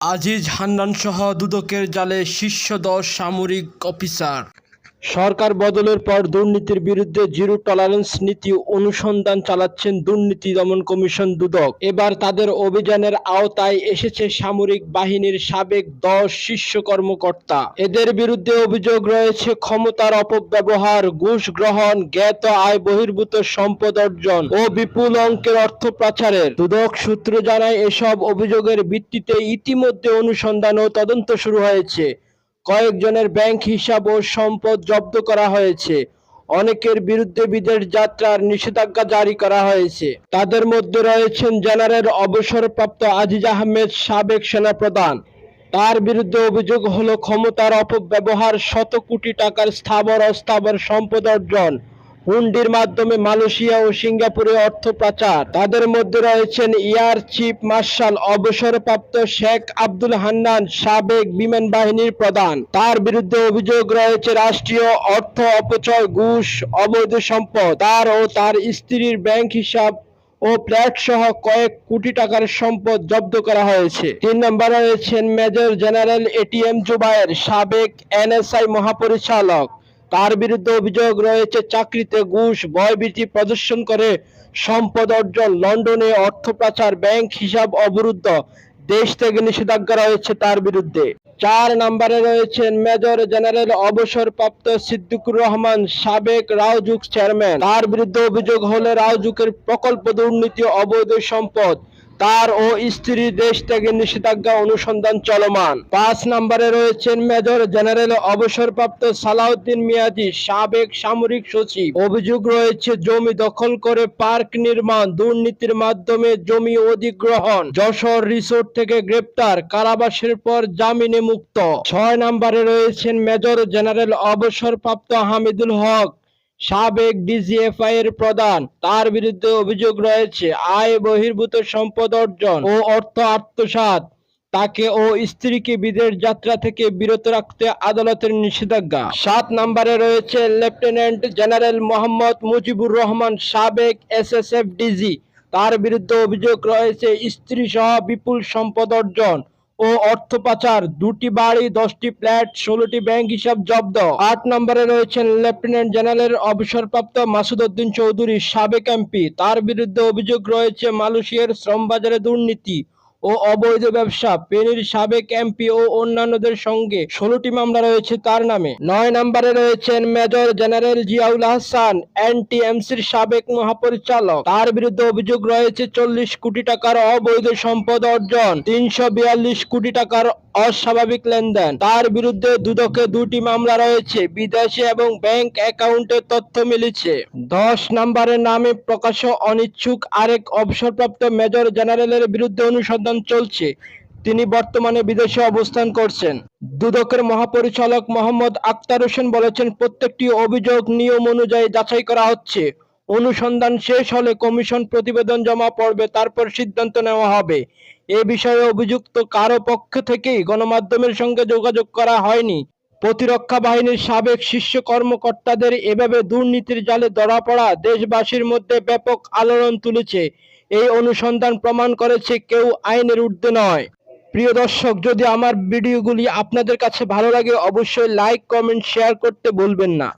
আজিজ হান্নান সহ দুদকের জালে শীর্ষ দশ সামরিক অফিসার। সরকার বদলের পর দুর্নীতির বিরুদ্ধে জিরো টলারেন্স নীতি অনুসন্ধান চালাচ্ছেন দুর্নীতি দমন কমিশন দুদক। এবার তাদের অভিযানের আওতায় এসেছে সামরিক বাহিনীর সাবেক দশ শীর্ষ কর্মকর্তা। এদের বিরুদ্ধে অভিযোগ রয়েছে ক্ষমতার অপব্যবহার, ঘুষ গ্রহণ, জ্ঞাত আয় বহির্ভূত সম্পদ অর্জন ও বিপুল অঙ্কের অর্থ পাচারের। দুদক সূত্র জানায়, এসব অভিযোগের ভিত্তিতে ইতিমধ্যে অনুসন্ধান ও তদন্ত শুরু হয়েছে। কয়েকজনের ব্যাংক হিসাব ও সম্পদ জব্দ করা হয়েছে। অনেকের বিরুদ্ধে বিদেশ যাত্রার নিষেধাজ্ঞা জারি করা হয়েছে। তাদের মধ্যে রয়েছেন জেনারেল অবসরপ্রাপ্ত আজিজ আহমেদ, সাবেক সেনাপ্রধান। তার বিরুদ্ধে অভিযোগ হলো ক্ষমতার অপব্যবহার, শত কোটি টাকার স্থাবর অস্থাবর সম্পদ অর্জন হুন্ডির মাধ্যমে মালয়েশিয়া ও সিঙ্গাপুরে অর্থ পাচার। তাদের মধ্যে রয়েছেন এয়ার চিফ মার্শাল অবসরপ্রাপ্ত শেখ আব্দুল হান্নান, সাবেক বিমান বাহিনীর প্রধান। তার বিরুদ্ধে অভিযোগ রয়েছে রাষ্ট্রীয় অর্থ অপচয় ঘুষ, অবৈধ সম্পদ। তার ও তার স্ত্রীর ব্যাংক হিসাব ও ফ্ল্যাট সহ কয়েক কোটি টাকার সম্পদ জব্দ করা হয়েছে। তিন নম্বরে রয়েছেন মেজর জেনারেল এটিএম জুবায়ের, সাবেক এনএসআই মহাপরিচালক। তার বিরুদ্ধে অভিযোগ রয়েছে চাকরিতে ঘুষ, ভয়ভীতি প্রদর্শন করে সম্পদ অর্জন, লন্ডনে অর্থ পাচার, ব্যাংক হিসাব অবরুদ্ধ। দেশ থেকে নিষেধাজ্ঞা রয়েছে তার বিরুদ্ধে। চার নম্বরে রয়েছেন মেজর জেনারেল অবসরপ্রাপ্ত সিদ্দিকুর রহমান, সাবেক রাওজুক চেয়ারম্যান। তার বিরুদ্ধে অভিযোগ হলে রাওজুকের প্রকল্প দুর্নীতি, অবৈধ সম্পদ তার ও স্ত্রীর দেশ থেকে নিষেধাজ্ঞা অনুসন্ধান চলমান। পাঁচ নম্বরে রয়েছেন মেজর জেনারেল অবসরপ্রাপ্ত সালাউদ্দিন মিয়াজি, সাবেক সামরিক সচিব। অভিযোগ রয়েছে, জমি দখল করে পার্ক নির্মাণ, দুর্নীতির মাধ্যমে জমি অধিগ্রহণ, যশোর রিসোর্ট থেকে গ্রেপ্তার, কারাবাসের পর জামিনে মুক্ত। ছয় নম্বরে রয়েছেন মেজর জেনারেল অবসরপ্রাপ্ত হামিদুল হক সাবেক ডিজিএফআই এর প্রধান। তার বিরুদ্ধে অভিযোগ রয়েছে, আয় বহির্ভূত সম্পদ অর্জন ও অর্থ আত্মসাৎ। তাকে ও স্ত্রীকে বিদেশ যাত্রা থেকে বিরত রাখতে আদালতের নিষেধাজ্ঞা। সাত নম্বরে রয়েছে লেফটেন্যান্ট জেনারেল মোহাম্মদ মুজিবুর রহমান, সাবেক এসএসএফ ডিজি তার বিরুদ্ধে অভিযোগ রয়েছে স্ত্রী সহ বিপুল সম্পদ অর্জন ও অর্থ পাচার। দুটি বাড়ি, দশটি ফ্ল্যাট, ষোলোটি ব্যাংক হিসাব জব্দ। আট নম্বরে রয়েছেন লেফটেন্যান্ট জেনারেলের অবসরপ্রাপ্ত মাসুদ উদ্দিন চৌধুরী, সাবেক এমপি। তার বিরুদ্ধে অভিযোগ রয়েছে মালয়েশিয়ার শ্রমবাজারে দুর্নীতি। ও অবৈধ ব্যবসা, পেনির সাবেক এমপি ও অন্যান্যদের সঙ্গে ষোলোটি মামলা রয়েছে তার নামে। নয় নম্বরে রয়েছেন মেজর জেনারেল জিয়াউল হাসান, এনটিএমসির সাবেক মহাপরিচালক। তার বিরুদ্ধে অভিযোগ রয়েছে, চল্লিশ কোটি টাকার অবৈধ সম্পদ অর্জন, তিনশো বিয়াল্লিশ কোটি টাকার অস্বাভাবিক লেনদেন। তার বিরুদ্ধে দুদকে দুটি মামলা রয়েছে, বিদেশে এবং ব্যাংক অ্যাকাউন্টের তথ্য মিলেছে। দশ নম্বরের নামে প্রকাশ্য অনিচ্ছুক আরেক অবসরপ্রাপ্ত মেজর জেনারেলের বিরুদ্ধে অনুসন্ধান চলছে। তিনি বর্তমানে বিদেশে অবস্থান করছেন। দুদকের মহাপরিচালক মোহাম্মদ আক্তার হোসেন বলেছেন, প্রত্যেকটি অভিযোগ নিয়ম অনুযায়ী যাচাই করা হচ্ছে। অনুসন্ধান শেষ হলে কমিশন প্রতিবেদন জমা পড়বে, তারপর সিদ্ধান্ত নেওয়া হবে। এ বিষয়ে অভিযুক্ত কারও পক্ষ থেকেই গণমাধ্যমের সঙ্গে যোগাযোগ করা হয়নি। প্রতিরক্ষা বাহিনীর সাবেক শীর্ষ কর্মকর্তাদের এভাবে দুর্নীতির জালে ধরা পড়া দেশবাসীর মধ্যে ব্যাপক আলোড়ন তুলেছে। এই অনুসন্ধান প্রমাণ করেছে কেউ আইনের ঊর্ধ্বে নয়। প্রিয় দর্শক, যদি আমার ভিডিওগুলি আপনাদের কাছে ভালো লাগে, অবশ্যই লাইক, কমেন্ট, শেয়ার করতে ভুলবেন না।